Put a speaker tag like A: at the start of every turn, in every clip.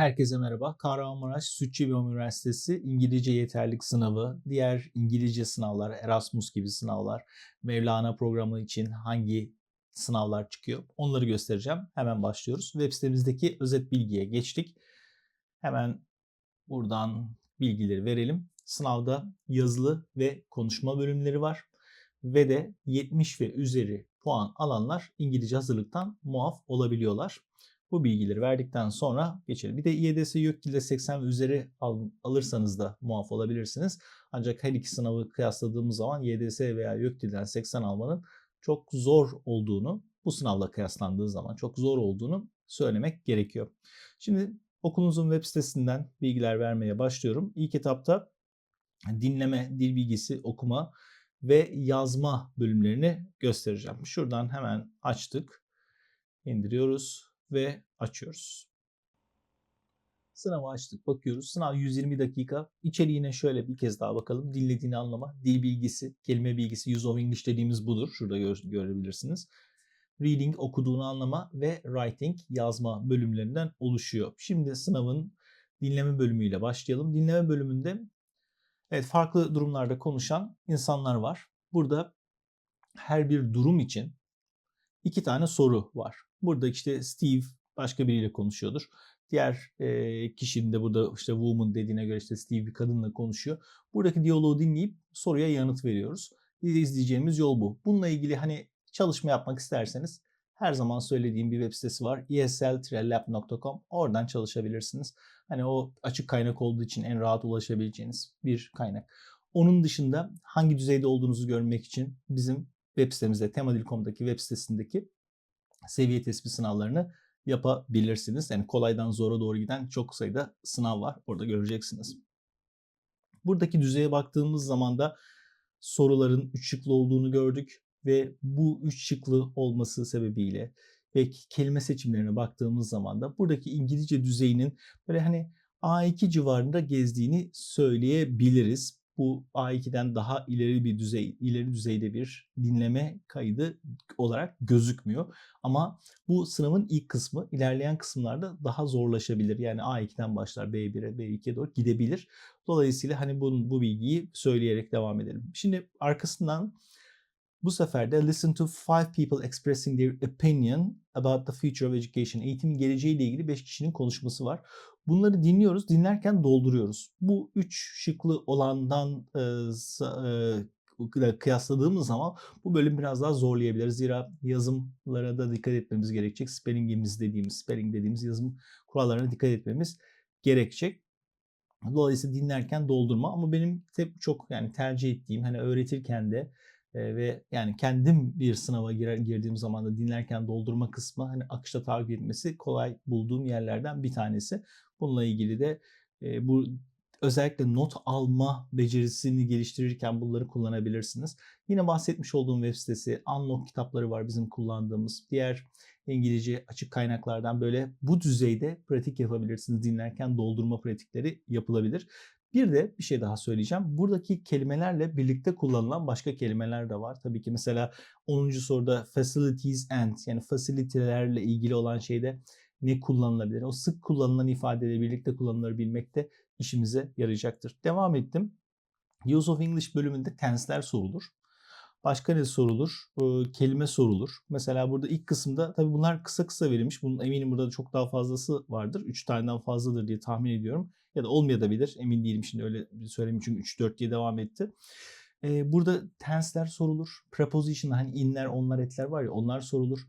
A: Herkese merhaba. Kahramanmaraş Sütçü Üniversitesi İngilizce Yeterlik Sınavı, diğer İngilizce sınavlar, Erasmus gibi sınavlar, Mevlana programı için hangi sınavlar çıkıyor onları göstereceğim. Hemen başlıyoruz. Web sitemizdeki özet bilgiye geçtik. Hemen buradan bilgileri verelim. Sınavda yazılı ve konuşma bölümleri var ve de 70 ve üzeri puan alanlar İngilizce hazırlıktan muaf olabiliyorlar. Bu bilgileri verdikten sonra geçelim. Bir de İEDS YÖKDİL'de 80 ve üzeri al, alırsanız da muaf olabilirsiniz. Ancak her iki sınavı kıyasladığımız zaman YDS veya YÖKDİL'den 80 almanın çok zor olduğunu, bu sınavla kıyaslandığı zaman çok zor olduğunu söylemek gerekiyor. Şimdi okulunuzun web sitesinden bilgiler vermeye başlıyorum. İlk etapta dinleme, dil bilgisi, okuma ve yazma bölümlerini göstereceğim. Şuradan hemen açtık. indiriyoruz ve açıyoruz. Sınavı açtık, bakıyoruz. Sınav 120 dakika. İçeriğine şöyle bir kez daha bakalım. Dinlediğini anlama, dil bilgisi, kelime bilgisi, use of English dediğimiz budur. Şurada gö- görebilirsiniz. Reading, okuduğunu anlama ve writing, yazma bölümlerinden oluşuyor. Şimdi sınavın dinleme bölümüyle başlayalım. Dinleme bölümünde evet farklı durumlarda konuşan insanlar var. Burada her bir durum için iki tane soru var. Burada işte Steve başka biriyle konuşuyordur. Diğer e, kişinin de burada işte woman dediğine göre işte Steve bir kadınla konuşuyor. Buradaki diyaloğu dinleyip soruya yanıt veriyoruz. İzleyeceğimiz yol bu. Bununla ilgili hani çalışma yapmak isterseniz her zaman söylediğim bir web sitesi var. esl-lab.com. Oradan çalışabilirsiniz. Hani o açık kaynak olduğu için en rahat ulaşabileceğiniz bir kaynak. Onun dışında hangi düzeyde olduğunuzu görmek için bizim web sitemizde temadil.com'daki web sitesindeki seviye tespit sınavlarını yapabilirsiniz. Yani kolaydan zora doğru giden çok sayıda sınav var. Orada göreceksiniz. Buradaki düzeye baktığımız zaman da soruların üç şıklı olduğunu gördük ve bu üç şıklı olması sebebiyle ve kelime seçimlerine baktığımız zaman da buradaki İngilizce düzeyinin böyle hani A2 civarında gezdiğini söyleyebiliriz bu A2'den daha ileri bir düzey, ileri düzeyde bir dinleme kaydı olarak gözükmüyor. Ama bu sınavın ilk kısmı ilerleyen kısımlarda daha zorlaşabilir. Yani A2'den başlar B1'e, B2'ye doğru gidebilir. Dolayısıyla hani bu, bu bilgiyi söyleyerek devam edelim. Şimdi arkasından bu sefer de listen to five people expressing their opinion about the future of education. Eğitim geleceğiyle ilgili 5 kişinin konuşması var. Bunları dinliyoruz, dinlerken dolduruyoruz. Bu üç şıklı olandan e, e, kıyasladığımız zaman bu bölüm biraz daha zorlayabilir. Zira yazımlara da dikkat etmemiz gerekecek. Spellingimiz dediğimiz, spelling dediğimiz yazım kurallarına dikkat etmemiz gerekecek. Dolayısıyla dinlerken doldurma ama benim çok yani tercih ettiğim hani öğretirken de e, ve yani kendim bir sınava girer, girdiğim zaman da dinlerken doldurma kısmı hani akışta takip etmesi kolay bulduğum yerlerden bir tanesi. Bununla ilgili de e, bu özellikle not alma becerisini geliştirirken bunları kullanabilirsiniz. Yine bahsetmiş olduğum web sitesi Unlock kitapları var bizim kullandığımız. Diğer İngilizce açık kaynaklardan böyle bu düzeyde pratik yapabilirsiniz. Dinlerken doldurma pratikleri yapılabilir. Bir de bir şey daha söyleyeceğim. Buradaki kelimelerle birlikte kullanılan başka kelimeler de var. Tabii ki mesela 10. soruda facilities and yani facility'lerle ilgili olan şeyde ne kullanılabilir? O sık kullanılan ifadeyle birlikte kullanılabilmek de işimize yarayacaktır. Devam ettim. Use of English bölümünde tense'ler sorulur. Başka ne sorulur? Ee, kelime sorulur. Mesela burada ilk kısımda tabii bunlar kısa kısa verilmiş. Bunun eminim burada çok daha fazlası vardır. 3 taneden fazladır diye tahmin ediyorum. Ya da olmayabilir. Emin değilim şimdi öyle söyleyeyim çünkü 3-4 diye devam etti. Ee, burada tense'ler sorulur. Preposition hani inler, onlar, etler var ya onlar sorulur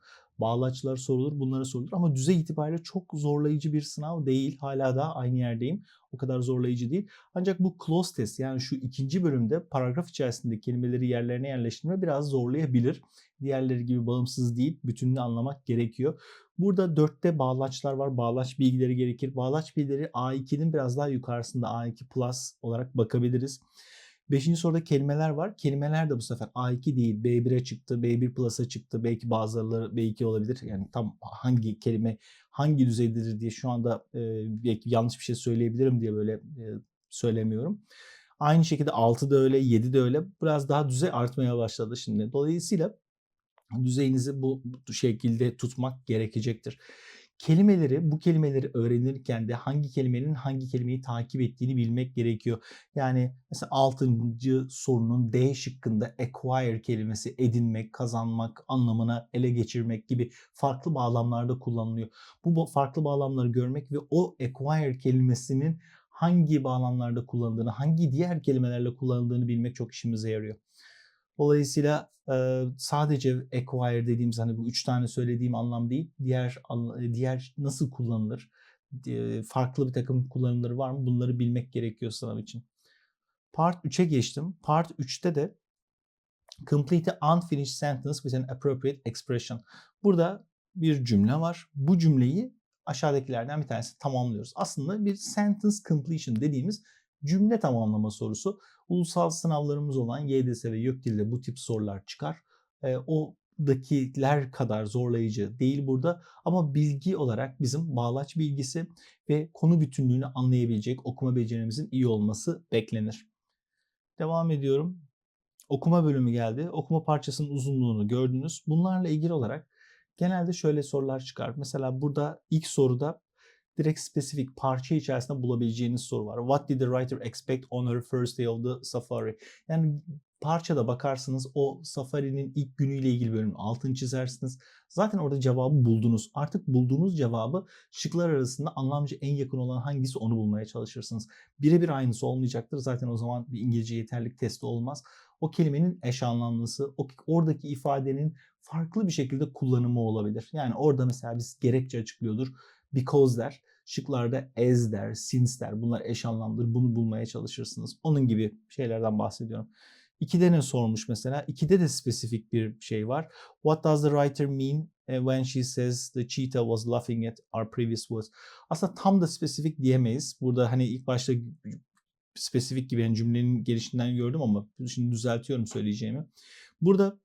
A: bağlaçlar sorulur, bunlara sorulur. Ama düzey itibariyle çok zorlayıcı bir sınav değil. Hala da aynı yerdeyim. O kadar zorlayıcı değil. Ancak bu close test yani şu ikinci bölümde paragraf içerisinde kelimeleri yerlerine yerleştirme biraz zorlayabilir. Diğerleri gibi bağımsız değil. Bütününü anlamak gerekiyor. Burada dörtte bağlaçlar var. Bağlaç bilgileri gerekir. Bağlaç bilgileri A2'nin biraz daha yukarısında A2 Plus olarak bakabiliriz. Beşinci soruda kelimeler var. Kelimeler de bu sefer A2 değil B1'e çıktı, B1 Plus'a çıktı. Belki bazıları B2 olabilir. Yani tam hangi kelime hangi düzeydedir diye şu anda e, belki yanlış bir şey söyleyebilirim diye böyle e, söylemiyorum. Aynı şekilde 6 da öyle, 7 de öyle. Biraz daha düzey artmaya başladı şimdi. Dolayısıyla düzeyinizi bu, şekilde tutmak gerekecektir. Kelimeleri, bu kelimeleri öğrenirken de hangi kelimenin hangi kelimeyi takip ettiğini bilmek gerekiyor. Yani mesela 6. sorunun D şıkkında acquire kelimesi edinmek, kazanmak anlamına ele geçirmek gibi farklı bağlamlarda kullanılıyor. Bu farklı bağlamları görmek ve o acquire kelimesinin hangi bağlamlarda kullanıldığını, hangi diğer kelimelerle kullanıldığını bilmek çok işimize yarıyor. Dolayısıyla sadece acquire dediğimiz hani bu üç tane söylediğim anlam değil, diğer diğer nasıl kullanılır, farklı bir takım kullanımları var mı bunları bilmek gerekiyor sınav için. Part 3'e geçtim. Part 3'te de complete unfinished sentence with an appropriate expression. Burada bir cümle var. Bu cümleyi aşağıdakilerden bir tanesi tamamlıyoruz. Aslında bir sentence completion dediğimiz cümle tamamlama sorusu. Ulusal sınavlarımız olan YDS ve YÖKDİL'de bu tip sorular çıkar. E, o kadar zorlayıcı değil burada ama bilgi olarak bizim bağlaç bilgisi ve konu bütünlüğünü anlayabilecek okuma becerimizin iyi olması beklenir. Devam ediyorum. Okuma bölümü geldi. Okuma parçasının uzunluğunu gördünüz. Bunlarla ilgili olarak genelde şöyle sorular çıkar. Mesela burada ilk soruda direkt spesifik parça içerisinde bulabileceğiniz soru var. What did the writer expect on her first day of the safari? Yani parçada bakarsınız o safarinin ilk günüyle ilgili bölümün altını çizersiniz. Zaten orada cevabı buldunuz. Artık bulduğunuz cevabı şıklar arasında anlamcı en yakın olan hangisi onu bulmaya çalışırsınız. Birebir aynısı olmayacaktır. Zaten o zaman bir İngilizce yeterlik testi olmaz. O kelimenin eş anlamlısı, o, oradaki ifadenin farklı bir şekilde kullanımı olabilir. Yani orada mesela biz gerekçe açıklıyordur because der. Şıklarda as der, since der. Bunlar eş anlamdır. Bunu bulmaya çalışırsınız. Onun gibi şeylerden bahsediyorum. İkide ne sormuş mesela? İkide de spesifik bir şey var. What does the writer mean eh, when she says the cheetah was laughing at our previous words? Aslında tam da spesifik diyemeyiz. Burada hani ilk başta spesifik gibi yani cümlenin gelişinden gördüm ama şimdi düzeltiyorum söyleyeceğimi. Burada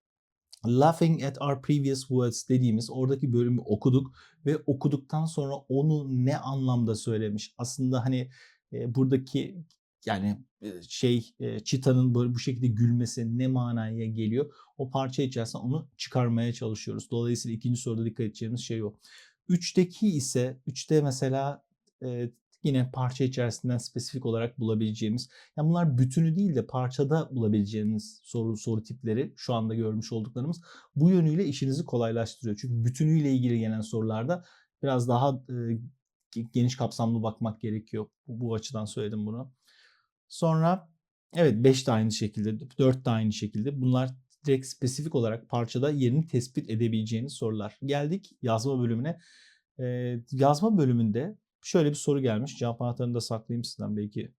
A: Laughing at our previous words dediğimiz oradaki bölümü okuduk ve okuduktan sonra onu ne anlamda söylemiş? Aslında hani e, buradaki yani e, şey e, çitanın böyle bu şekilde gülmesi ne manaya geliyor? O parça içerisinde onu çıkarmaya çalışıyoruz. Dolayısıyla ikinci soruda dikkat edeceğimiz şey o. Üçteki ise üçte mesela e, yine parça içerisinden spesifik olarak bulabileceğimiz. Yani bunlar bütünü değil de parçada bulabileceğiniz soru soru tipleri şu anda görmüş olduklarımız bu yönüyle işinizi kolaylaştırıyor. Çünkü bütünüyle ilgili gelen sorularda biraz daha e, geniş kapsamlı bakmak gerekiyor. Bu, bu açıdan söyledim bunu. Sonra evet 5 de aynı şekilde, 4 de aynı şekilde. Bunlar direkt spesifik olarak parçada yerini tespit edebileceğiniz sorular. Geldik yazma bölümüne. Ee, yazma bölümünde Şöyle bir soru gelmiş. Cevap anahtarını da saklayayım sizden belki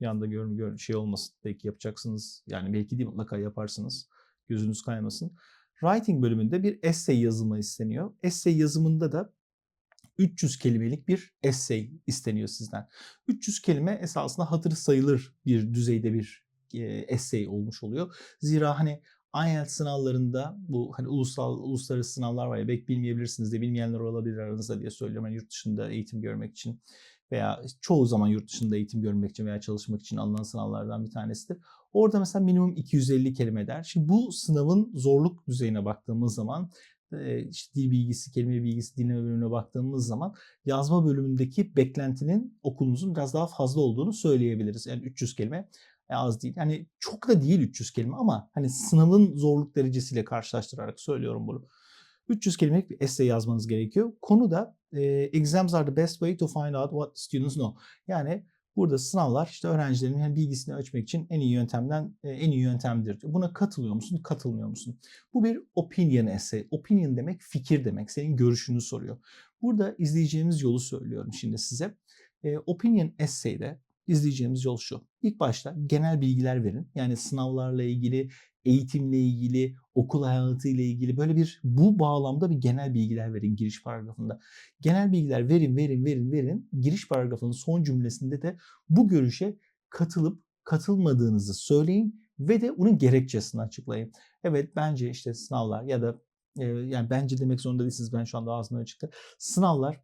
A: bir anda görün, görün şey olmasın. Belki yapacaksınız. Yani belki değil mutlaka yaparsınız. Gözünüz kaymasın. Writing bölümünde bir essay yazılma isteniyor. Essay yazımında da 300 kelimelik bir essay isteniyor sizden. 300 kelime esasında hatırı sayılır bir düzeyde bir essay olmuş oluyor. Zira hani IELTS sınavlarında bu hani ulusal uluslararası sınavlar var ya belki bilmeyebilirsiniz de bilmeyenler olabilir aranızda diye söylüyorum. Hani yurt dışında eğitim görmek için veya çoğu zaman yurt dışında eğitim görmek için veya çalışmak için alınan sınavlardan bir tanesidir. Orada mesela minimum 250 kelime der. Şimdi bu sınavın zorluk düzeyine baktığımız zaman işte dil bilgisi, kelime bilgisi, dinleme bölümüne baktığımız zaman yazma bölümündeki beklentinin okulunuzun biraz daha fazla olduğunu söyleyebiliriz. Yani 300 kelime az değil. Yani çok da değil 300 kelime ama hani sınavın zorluk derecesiyle karşılaştırarak söylüyorum bunu. 300 kelimelik bir essay yazmanız gerekiyor. Konu da e, exams are the best way to find out what students know. Yani burada sınavlar işte öğrencilerin yani bilgisini ölçmek için en iyi yöntemden e, en iyi yöntemdir. Buna katılıyor musun, katılmıyor musun? Bu bir opinion essay. Opinion demek fikir demek. Senin görüşünü soruyor. Burada izleyeceğimiz yolu söylüyorum şimdi size. E, opinion essay'de izleyeceğimiz yol şu. İlk başta genel bilgiler verin. Yani sınavlarla ilgili, eğitimle ilgili, okul hayatı ile ilgili böyle bir bu bağlamda bir genel bilgiler verin giriş paragrafında. Genel bilgiler verin, verin, verin, verin. Giriş paragrafının son cümlesinde de bu görüşe katılıp katılmadığınızı söyleyin ve de onun gerekçesini açıklayın. Evet bence işte sınavlar ya da yani bence demek zorunda değilsiniz. Ben şu anda ağzımdan çıktı. Sınavlar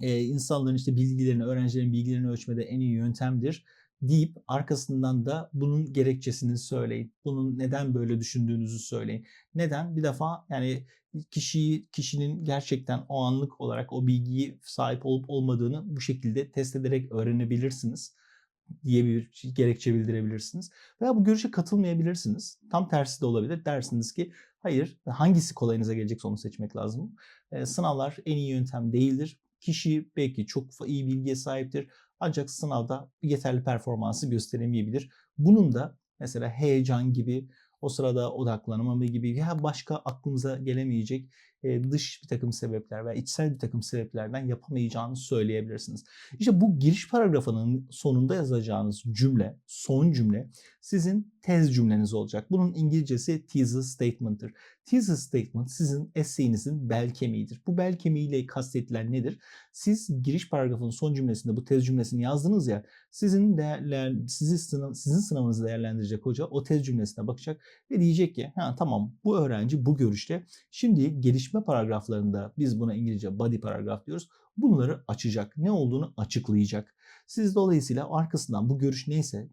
A: e, insanların işte bilgilerini, öğrencilerin bilgilerini ölçmede en iyi yöntemdir deyip arkasından da bunun gerekçesini söyleyin. Bunun neden böyle düşündüğünüzü söyleyin. Neden? Bir defa yani kişiyi kişinin gerçekten o anlık olarak o bilgiyi sahip olup olmadığını bu şekilde test ederek öğrenebilirsiniz diye bir gerekçe bildirebilirsiniz. Veya bu görüşe katılmayabilirsiniz. Tam tersi de olabilir. Dersiniz ki hayır hangisi kolayınıza gelecekse onu seçmek lazım. E, sınavlar en iyi yöntem değildir. Kişi belki çok iyi bilgiye sahiptir ancak sınavda yeterli performansı gösteremeyebilir. Bunun da mesela heyecan gibi, o sırada odaklanamama gibi ya başka aklımıza gelemeyecek dış bir takım sebepler veya içsel bir takım sebeplerden yapamayacağını söyleyebilirsiniz. İşte bu giriş paragrafının sonunda yazacağınız cümle, son cümle sizin tez cümleniz olacak. Bunun İngilizcesi thesis statement'tır. Thesis statement sizin essay'inizin bel kemiğidir. Bu bel kemiğiyle kastedilen nedir? Siz giriş paragrafının son cümlesinde bu tez cümlesini yazdınız ya, sizin değerler, sizi sınav, sizin sınavınızı değerlendirecek hoca o tez cümlesine bakacak ve diyecek ki ha tamam bu öğrenci bu görüşte. Şimdi gelişme paragraflarında biz buna İngilizce body paragraf diyoruz. Bunları açacak. Ne olduğunu açıklayacak. Siz dolayısıyla arkasından bu görüş neyse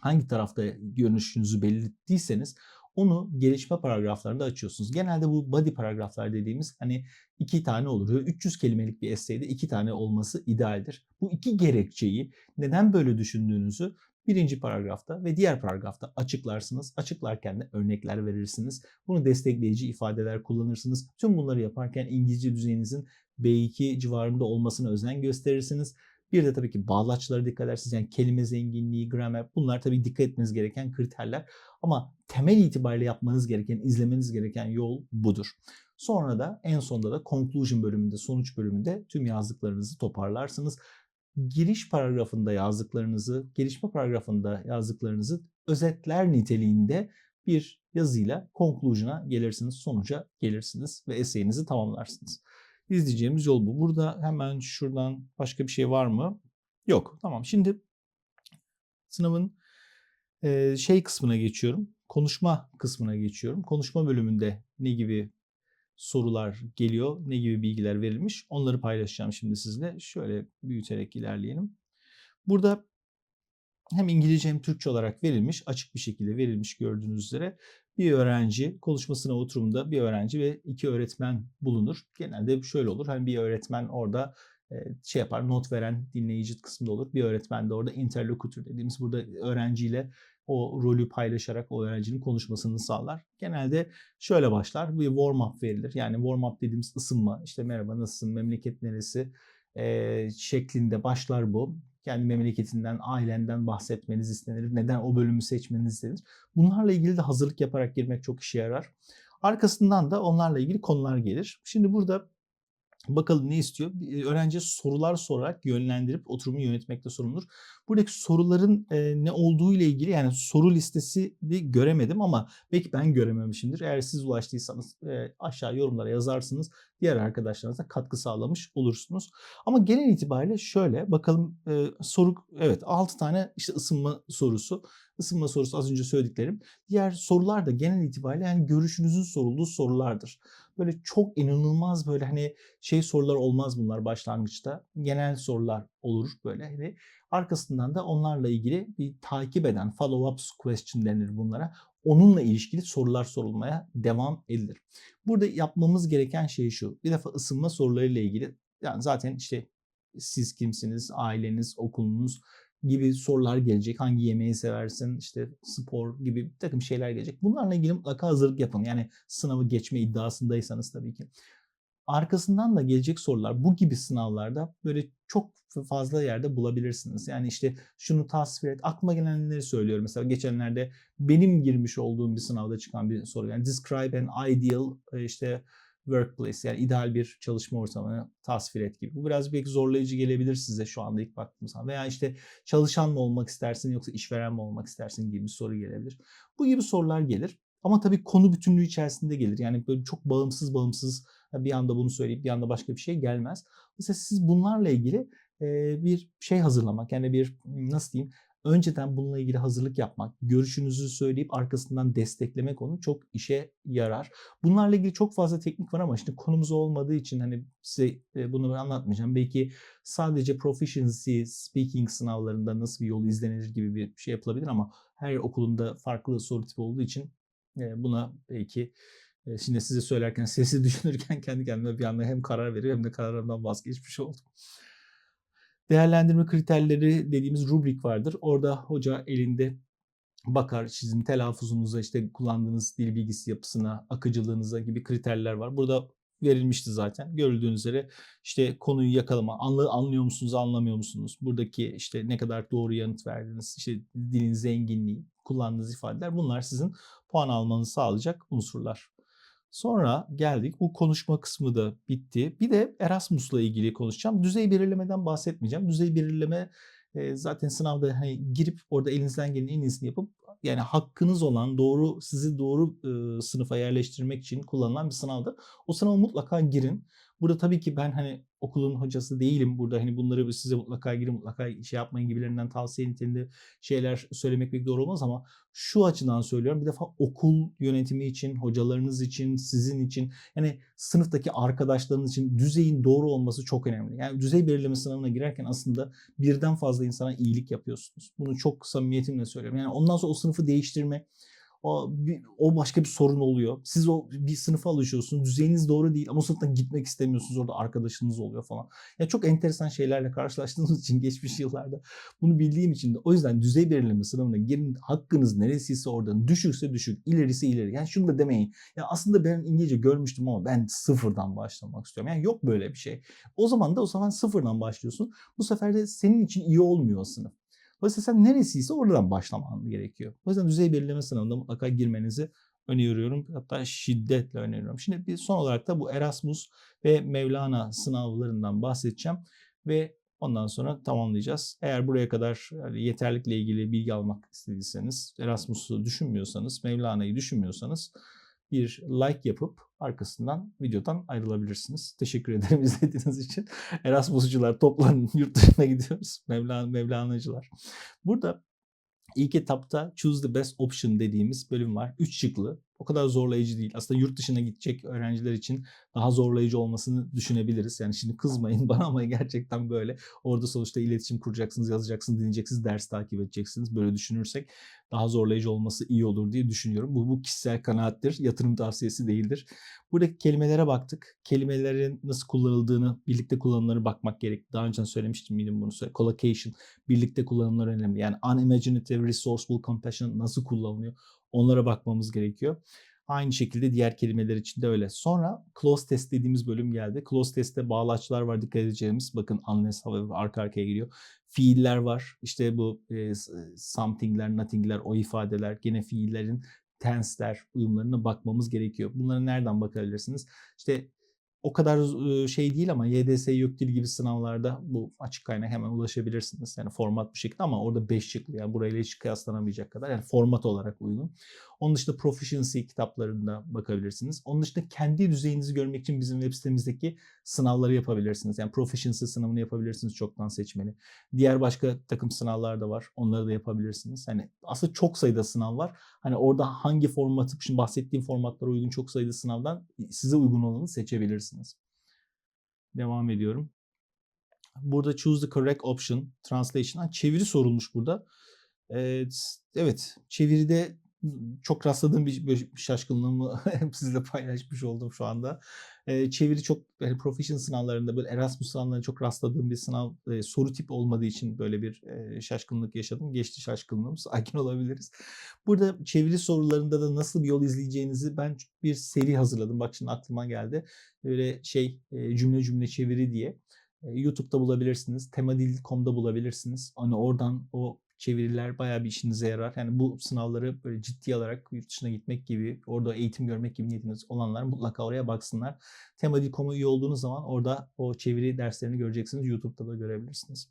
A: hangi tarafta görünüşünüzü belirttiyseniz onu gelişme paragraflarında açıyorsunuz. Genelde bu body paragraflar dediğimiz hani iki tane olur. 300 kelimelik bir essayde iki tane olması idealdir. Bu iki gerekçeyi neden böyle düşündüğünüzü birinci paragrafta ve diğer paragrafta açıklarsınız. Açıklarken de örnekler verirsiniz. Bunu destekleyici ifadeler kullanırsınız. Tüm bunları yaparken İngilizce düzeyinizin B2 civarında olmasına özen gösterirsiniz. Bir de tabii ki bağlaçlara dikkat edersiniz. Yani kelime zenginliği, gramer bunlar tabii dikkat etmeniz gereken kriterler. Ama temel itibariyle yapmanız gereken, izlemeniz gereken yol budur. Sonra da en sonunda da conclusion bölümünde, sonuç bölümünde tüm yazdıklarınızı toparlarsınız. Giriş paragrafında yazdıklarınızı, gelişme paragrafında yazdıklarınızı özetler niteliğinde bir yazıyla conclusion'a gelirsiniz, sonuca gelirsiniz ve essayinizi tamamlarsınız. İzleyeceğimiz yol bu. Burada hemen şuradan başka bir şey var mı? Yok. Tamam. Şimdi sınavın şey kısmına geçiyorum. Konuşma kısmına geçiyorum. Konuşma bölümünde ne gibi sorular geliyor, ne gibi bilgiler verilmiş onları paylaşacağım şimdi sizle. Şöyle büyüterek ilerleyelim. Burada hem İngilizce hem Türkçe olarak verilmiş, açık bir şekilde verilmiş gördüğünüz üzere bir öğrenci konuşmasına oturumda bir öğrenci ve iki öğretmen bulunur. Genelde şöyle olur. Hani bir öğretmen orada şey yapar, not veren dinleyici kısmında olur. Bir öğretmen de orada interlocutor dediğimiz burada öğrenciyle o rolü paylaşarak o öğrencinin konuşmasını sağlar. Genelde şöyle başlar. Bir warm up verilir. Yani warm up dediğimiz ısınma. İşte merhaba nasılsın, memleket neresi e, şeklinde başlar bu. Kendi memleketinden, ailenden bahsetmeniz istenir. Neden o bölümü seçmeniz istenir. Bunlarla ilgili de hazırlık yaparak girmek çok işe yarar. Arkasından da onlarla ilgili konular gelir. Şimdi burada Bakalım ne istiyor? Öğrenciye sorular sorarak yönlendirip oturumu yönetmekte sorumludur. Buradaki soruların e, ne olduğu ile ilgili yani soru listesi de göremedim ama belki ben görememişimdir. Eğer siz ulaştıysanız e, aşağı yorumlara yazarsınız. Diğer arkadaşlarınıza katkı sağlamış olursunuz. Ama genel itibariyle şöyle bakalım e, soru evet 6 tane işte ısınma sorusu. Isınma sorusu az önce söylediklerim. Diğer sorular da genel itibariyle yani görüşünüzün sorulduğu sorulardır böyle çok inanılmaz böyle hani şey sorular olmaz bunlar başlangıçta. Genel sorular olur böyle. Hani arkasından da onlarla ilgili bir takip eden follow-up question denir bunlara. Onunla ilişkili sorular sorulmaya devam edilir. Burada yapmamız gereken şey şu. Bir defa ısınma sorularıyla ilgili yani zaten işte siz kimsiniz, aileniz, okulunuz, gibi sorular gelecek. Hangi yemeği seversin, işte spor gibi bir takım şeyler gelecek. Bunlarla ilgili mutlaka hazırlık yapın. Yani sınavı geçme iddiasındaysanız tabii ki. Arkasından da gelecek sorular bu gibi sınavlarda böyle çok fazla yerde bulabilirsiniz. Yani işte şunu tasvir et. Aklıma gelenleri söylüyorum. Mesela geçenlerde benim girmiş olduğum bir sınavda çıkan bir soru. Yani describe an ideal işte workplace yani ideal bir çalışma ortamını tasvir et gibi. Bu biraz belki zorlayıcı gelebilir size şu anda ilk baktığımız zaman. Veya işte çalışan mı olmak istersin yoksa işveren mi olmak istersin gibi bir soru gelebilir. Bu gibi sorular gelir. Ama tabii konu bütünlüğü içerisinde gelir. Yani böyle çok bağımsız bağımsız bir anda bunu söyleyip bir anda başka bir şey gelmez. Mesela siz bunlarla ilgili bir şey hazırlamak yani bir nasıl diyeyim önceden bununla ilgili hazırlık yapmak, görüşünüzü söyleyip arkasından desteklemek onu çok işe yarar. Bunlarla ilgili çok fazla teknik var ama işte konumuz olmadığı için hani size e, bunu ben anlatmayacağım. Belki sadece proficiency speaking sınavlarında nasıl bir yol izlenir gibi bir şey yapılabilir ama her okulunda farklı soru tipi olduğu için e, buna belki e, şimdi size söylerken sesi düşünürken kendi kendime bir anda hem karar veriyor hem de kararımdan vazgeçmiş oldum. Değerlendirme kriterleri dediğimiz rubrik vardır. Orada hoca elinde bakar sizin telaffuzunuza, işte kullandığınız dil bilgisi yapısına, akıcılığınıza gibi kriterler var. Burada verilmişti zaten. Görüldüğünüz üzere işte konuyu yakalama, anlı, anlıyor musunuz, anlamıyor musunuz? Buradaki işte ne kadar doğru yanıt verdiniz, işte dilin zenginliği, kullandığınız ifadeler bunlar sizin puan almanızı sağlayacak unsurlar. Sonra geldik bu konuşma kısmı da bitti. Bir de Erasmus'la ilgili konuşacağım. Düzey belirlemeden bahsetmeyeceğim. Düzey belirleme e, zaten sınavda hani girip orada elinizden gelen en iyisini yapıp yani hakkınız olan doğru sizi doğru e, sınıfa yerleştirmek için kullanılan bir sınavdır. O sınava mutlaka girin. Burada tabii ki ben hani okulun hocası değilim. Burada hani bunları size mutlaka girin, mutlaka şey yapmayın gibilerinden tavsiye niteliğinde şeyler söylemek pek doğru olmaz ama şu açıdan söylüyorum. Bir defa okul yönetimi için, hocalarınız için, sizin için yani sınıftaki arkadaşlarınız için düzeyin doğru olması çok önemli. Yani düzey belirleme sınavına girerken aslında birden fazla insana iyilik yapıyorsunuz. Bunu çok samimiyetimle söylüyorum. Yani ondan sonra o sınıfı değiştirme, o, bir, o başka bir sorun oluyor. Siz o bir sınıfa alışıyorsunuz. Düzeyiniz doğru değil ama o sınıftan gitmek istemiyorsunuz. Orada arkadaşınız oluyor falan. Ya çok enteresan şeylerle karşılaştığınız için geçmiş yıllarda bunu bildiğim için de o yüzden düzey belirleme sınavına girin hakkınız neresiyse oradan düşükse düşük, ilerisi ileri. Yani şunu da demeyin. Ya aslında ben İngilizce görmüştüm ama ben sıfırdan başlamak istiyorum. Yani yok böyle bir şey. O zaman da o zaman sıfırdan başlıyorsun. Bu sefer de senin için iyi olmuyor o sınıf. Sen neresiyse oradan başlaman gerekiyor. O yüzden düzey belirleme sınavında mutlaka girmenizi öneriyorum. Hatta şiddetle öneriyorum. Şimdi bir son olarak da bu Erasmus ve Mevlana sınavlarından bahsedeceğim ve ondan sonra tamamlayacağız. Eğer buraya kadar yeterlikle ilgili bilgi almak istediyseniz, Erasmus'u düşünmüyorsanız, Mevlana'yı düşünmüyorsanız bir like yapıp arkasından videodan ayrılabilirsiniz. Teşekkür ederim izlediğiniz için. Erasmuscular toplanın yurt dışına gidiyoruz. Mevlana, Mevlanacılar. Burada ilk etapta Choose the Best Option dediğimiz bölüm var. Üç şıklı. O kadar zorlayıcı değil. Aslında yurt dışına gidecek öğrenciler için daha zorlayıcı olmasını düşünebiliriz. Yani şimdi kızmayın bana ama gerçekten böyle. Orada sonuçta iletişim kuracaksınız, yazacaksınız, dinleyeceksiniz, ders takip edeceksiniz. Böyle düşünürsek daha zorlayıcı olması iyi olur diye düşünüyorum. Bu, bu kişisel kanaattir. Yatırım tavsiyesi değildir. Buradaki kelimelere baktık. Kelimelerin nasıl kullanıldığını, birlikte kullanımları bakmak gerek. Daha önce söylemiştim miydim bunu? Collocation, birlikte kullanımlar önemli. Yani unimaginative, resourceful, compassionate nasıl kullanılıyor? Onlara bakmamız gerekiyor. Aynı şekilde diğer kelimeler için de öyle. Sonra close test dediğimiz bölüm geldi. Close testte bağlaçlar var dikkat edeceğimiz. Bakın unless however arka arkaya geliyor. Fiiller var. İşte bu e, something'ler, nothing'ler, o ifadeler, gene fiillerin tense'ler uyumlarına bakmamız gerekiyor. Bunları nereden bakabilirsiniz? İşte o kadar şey değil ama YDS YÖKDİL gibi sınavlarda bu açık kaynağa hemen ulaşabilirsiniz. Yani format bu şekilde ama orada 5 şıklı yani burayla hiç kıyaslanamayacak kadar yani format olarak uygun. Onun dışında proficiency kitaplarında bakabilirsiniz. Onun dışında kendi düzeyinizi görmek için bizim web sitemizdeki sınavları yapabilirsiniz. Yani proficiency sınavını yapabilirsiniz çoktan seçmeli. Diğer başka takım sınavlar da var. Onları da yapabilirsiniz. Hani aslında çok sayıda sınav var. Hani orada hangi formatı, şimdi bahsettiğim formatlara uygun çok sayıda sınavdan size uygun olanı seçebilirsiniz. Devam ediyorum. Burada choose the correct option, translation. Çeviri sorulmuş burada. Evet, evet çeviride çok rastladığım bir, bir şaşkınlığımı sizle paylaşmış oldum şu anda. E, çeviri çok yani profession sınavlarında böyle Erasmus sınavlarında çok rastladığım bir sınav e, soru tip olmadığı için böyle bir e, şaşkınlık yaşadım. Geçti şaşkınlığım. Sakin olabiliriz. Burada çeviri sorularında da nasıl bir yol izleyeceğinizi ben bir seri hazırladım. Bak şimdi aklıma geldi. Böyle şey e, cümle cümle çeviri diye. YouTube'da bulabilirsiniz. Temadil.com'da bulabilirsiniz. Hani oradan o çeviriler bayağı bir işinize yarar. Yani bu sınavları böyle ciddi alarak yurt dışına gitmek gibi, orada eğitim görmek gibi niyetiniz olanlar mutlaka oraya baksınlar. Temadil.com'a üye olduğunuz zaman orada o çeviri derslerini göreceksiniz. YouTube'da da görebilirsiniz.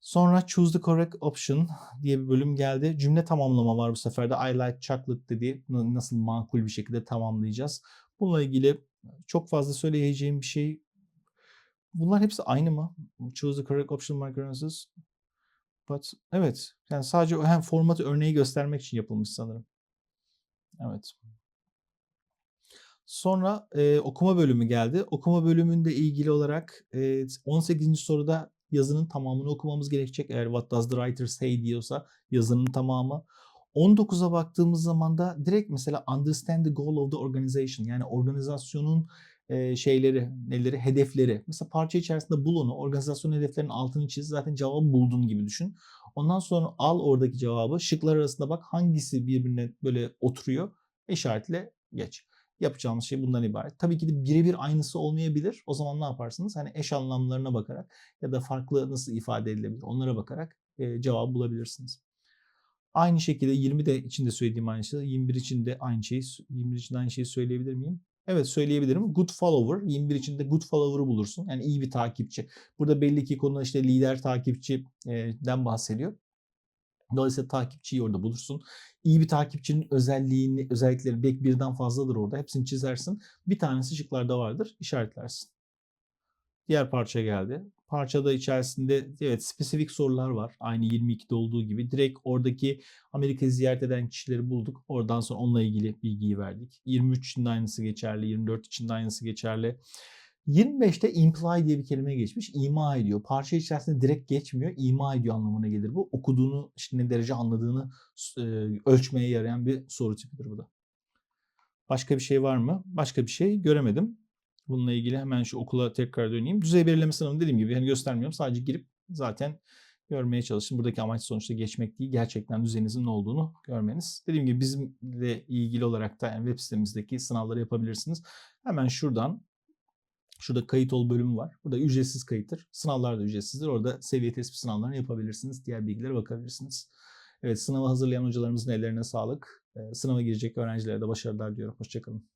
A: Sonra Choose the Correct Option diye bir bölüm geldi. Cümle tamamlama var bu sefer de. I like chocolate dediği nasıl makul bir şekilde tamamlayacağız. Bununla ilgili çok fazla söyleyeceğim bir şey. Bunlar hepsi aynı mı? Choose the correct option markers. But evet. Yani sadece hem formatı örneği göstermek için yapılmış sanırım. Evet. Sonra e, okuma bölümü geldi. Okuma bölümünde ilgili olarak e, 18. soruda yazının tamamını okumamız gerekecek. Eğer what does the writer say diyorsa yazının tamamı. 19'a baktığımız zaman da direkt mesela understand the goal of the organization yani organizasyonun şeyleri, neleri, hedefleri. Mesela parça içerisinde bul onu, organizasyon hedeflerinin altını çiz, zaten cevabı buldun gibi düşün. Ondan sonra al oradaki cevabı, şıklar arasında bak hangisi birbirine böyle oturuyor, işaretle geç. Yapacağımız şey bundan ibaret. Tabii ki de birebir aynısı olmayabilir. O zaman ne yaparsınız? Hani eş anlamlarına bakarak ya da farklı nasıl ifade edilebilir onlara bakarak e, cevabı bulabilirsiniz. Aynı şekilde 20 de içinde söylediğim aynı şey. 21 için de aynı şeyi 21 için aynı şeyi söyleyebilir miyim? Evet söyleyebilirim. Good follower. 21 içinde good follower'ı bulursun. Yani iyi bir takipçi. Burada belli ki konuda işte lider takipçiden bahsediyor. Dolayısıyla takipçiyi orada bulursun. İyi bir takipçinin özelliğini, özellikleri belki birden fazladır orada. Hepsini çizersin. Bir tanesi şıklarda vardır. işaretlersin. Diğer parça geldi. Parçada içerisinde evet spesifik sorular var. Aynı 22'de olduğu gibi. Direkt oradaki Amerika'yı ziyaret eden kişileri bulduk. Oradan sonra onunla ilgili bilgiyi verdik. 23 için de aynısı geçerli. 24 için de aynısı geçerli. 25'te imply diye bir kelime geçmiş. İma ediyor. Parça içerisinde direkt geçmiyor. İma ediyor anlamına gelir bu. Okuduğunu, işte ne derece anladığını e, ölçmeye yarayan bir soru tipidir bu da. Başka bir şey var mı? Başka bir şey göremedim. Bununla ilgili hemen şu okula tekrar döneyim. Düzey belirleme sınavını dediğim gibi hani göstermiyorum. Sadece girip zaten görmeye çalışın. Buradaki amaç sonuçta geçmek değil. Gerçekten düzeyinizin ne olduğunu görmeniz. Dediğim gibi bizimle ilgili olarak da yani web sitemizdeki sınavları yapabilirsiniz. Hemen şuradan Şurada kayıt ol bölümü var. Burada ücretsiz kayıttır. Sınavlar da ücretsizdir. Orada seviye tespit sınavlarını yapabilirsiniz. Diğer bilgilere bakabilirsiniz. Evet sınava hazırlayan hocalarımızın ellerine sağlık. Sınava girecek öğrencilere de başarılar diyorum. Hoşçakalın.